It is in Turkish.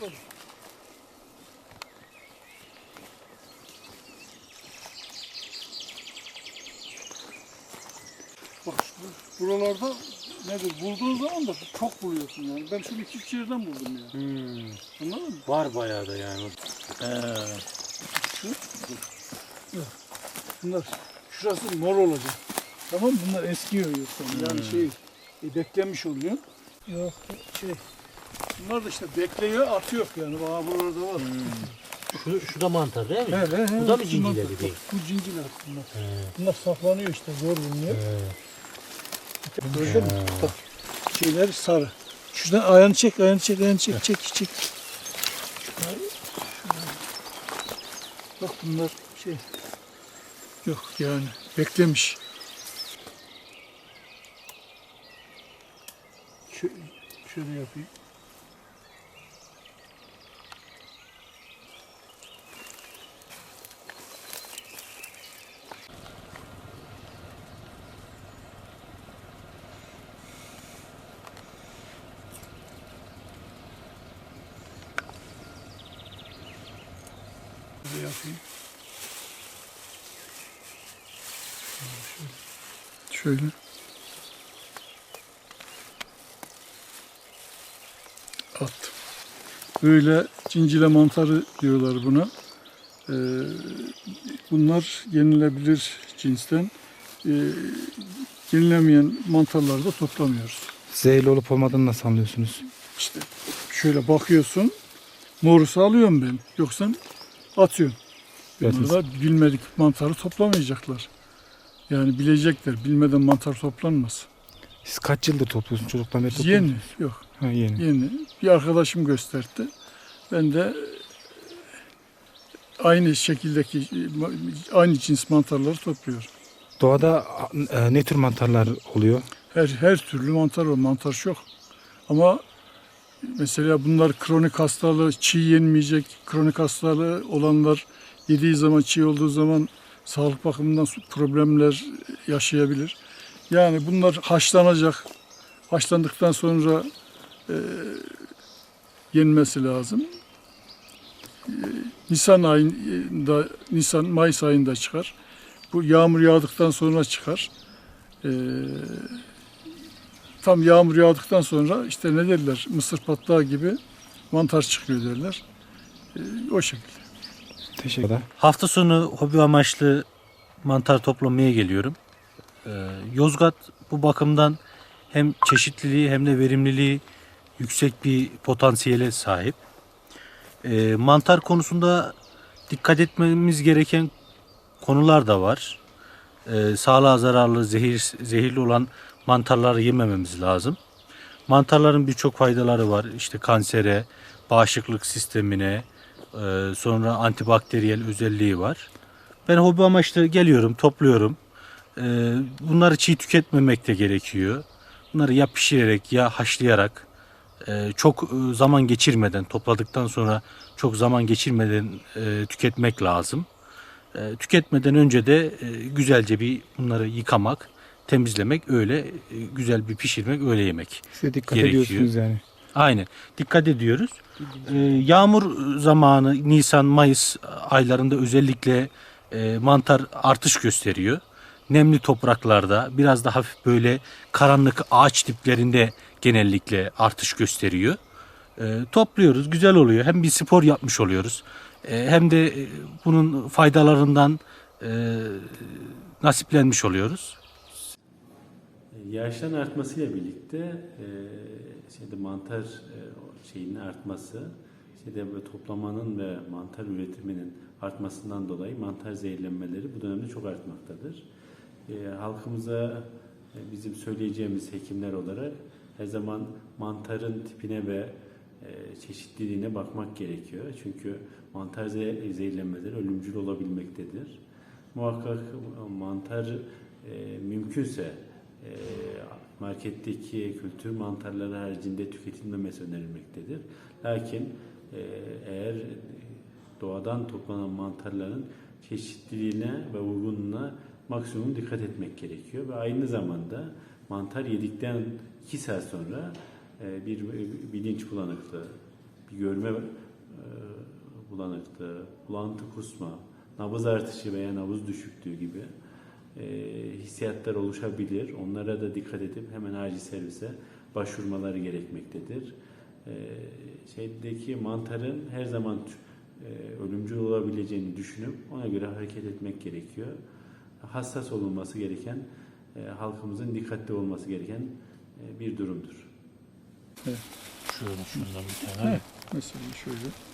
topladım. Bak şu- buralarda nedir? Bulduğun zaman da çok buluyorsun yani. Ben şunu iki üç yerden buldum ya. Hmm, Anladın mı? var bayağı da yani. Şu. Bunlar şurası mor olacak. Tamam mı? Bunlar eskiyor yoksa. Yani şey e, beklemiş oluyor. Yok şey. Bunlar da işte bekliyor, atıyor yani. Bana burada var. Şu, şu da mantar değil mi? He, he, he. Bu da mı cincileri değil? Bu cinciler bunlar. He, Bunlar saklanıyor işte zor bulunuyor. Gördün mü? Bak şeyler sarı. Şuradan ayağını çek, ayağını çek, ayağını çek, çek, çek. Şunlar. Bak bunlar şey. Yok yani beklemiş. Şöyle, şöyle yapayım. Şöyle yapayım. Şöyle. Şöyle. Attım. Böyle cincile mantarı diyorlar buna. Ee, bunlar yenilebilir cinsten. Ee, yenilemeyen mantarları da toplamıyoruz. Zehirli olup olmadığını nasıl anlıyorsunuz? İşte şöyle bakıyorsun. Morusu alıyorum ben. Yoksa atıyorum. Evet. Bilmedik mantarı toplamayacaklar. Yani bilecekler. Bilmeden mantar toplanmaz. Siz kaç yıldır topluyorsunuz çocuktan beri Yeni. Yok. Ha, yeni. Yeni. Bir arkadaşım gösterdi. Ben de aynı şekildeki aynı cins mantarları topluyorum. Doğada e, ne tür mantarlar oluyor? Her her türlü mantar var. Mantar çok. Ama mesela bunlar kronik hastalığı, çiğ yenmeyecek, kronik hastalığı olanlar yediği zaman çiğ olduğu zaman sağlık bakımından problemler yaşayabilir. Yani bunlar haşlanacak. Haşlandıktan sonra e, yenmesi lazım. E, Nisan ayında, Nisan Mayıs ayında çıkar. Bu yağmur yağdıktan sonra çıkar. E, tam yağmur yağdıktan sonra işte ne derler mısır patlağı gibi mantar çıkıyor derler. E, o şekilde. Teşekkür ederim. Hafta sonu hobi amaçlı mantar toplamaya geliyorum. Ee, Yozgat bu bakımdan hem çeşitliliği hem de verimliliği yüksek bir potansiyele sahip. Ee, mantar konusunda dikkat etmemiz gereken konular da var. Ee, sağlığa zararlı, zehir, zehirli olan mantarları yemememiz lazım. Mantarların birçok faydaları var. İşte kansere, bağışıklık sistemine, e, sonra antibakteriyel özelliği var. Ben hobi amaçlı geliyorum, topluyorum. E, bunları çiğ tüketmemek de gerekiyor. Bunları ya pişirerek ya haşlayarak e, çok zaman geçirmeden, topladıktan sonra çok zaman geçirmeden tüketmek lazım. Tüketmeden önce de güzelce bir bunları yıkamak, temizlemek, öyle e, güzel bir pişirmek, öyle yemek. Size dikkat Gerekiyor. ediyorsunuz yani. Aynen. Dikkat ediyoruz. Ee, yağmur zamanı Nisan, Mayıs aylarında özellikle e, mantar artış gösteriyor. Nemli topraklarda biraz da hafif böyle karanlık ağaç diplerinde genellikle artış gösteriyor. Ee, topluyoruz. Güzel oluyor. Hem bir spor yapmış oluyoruz. Ee, hem de e, bunun faydalarından e, nasiplenmiş oluyoruz. Yağışların artmasıyla birlikte e, şeyde mantar e, şeyinin artması, şeyde böyle toplamanın ve mantar üretiminin artmasından dolayı mantar zehirlenmeleri bu dönemde çok artmaktadır. E, halkımıza e, bizim söyleyeceğimiz hekimler olarak her zaman mantarın tipine ve e, çeşitliliğine bakmak gerekiyor. Çünkü mantar ze- zehirlenmeleri ölümcül olabilmektedir. Muhakkak mantar e, mümkünse e, marketteki kültür mantarları haricinde tüketilmemesi önerilmektedir. Lakin e, eğer doğadan toplanan mantarların çeşitliliğine ve uygunluğuna maksimum dikkat etmek gerekiyor ve aynı zamanda mantar yedikten 2 saat sonra e, bir bilinç bulanıklığı, bir görme e, bulanıklığı, bulantı kusma, nabız artışı veya nabız düşüklüğü gibi e, hissiyatlar oluşabilir. Onlara da dikkat edip hemen acil servise başvurmaları gerekmektedir. E, şeydeki mantarın her zaman e, ölümcül olabileceğini düşünüp ona göre hareket etmek gerekiyor. Hassas olunması gereken, e, halkımızın dikkatli olması gereken e, bir durumdur. Şöyle şundan bir tane. Mesela şöyle.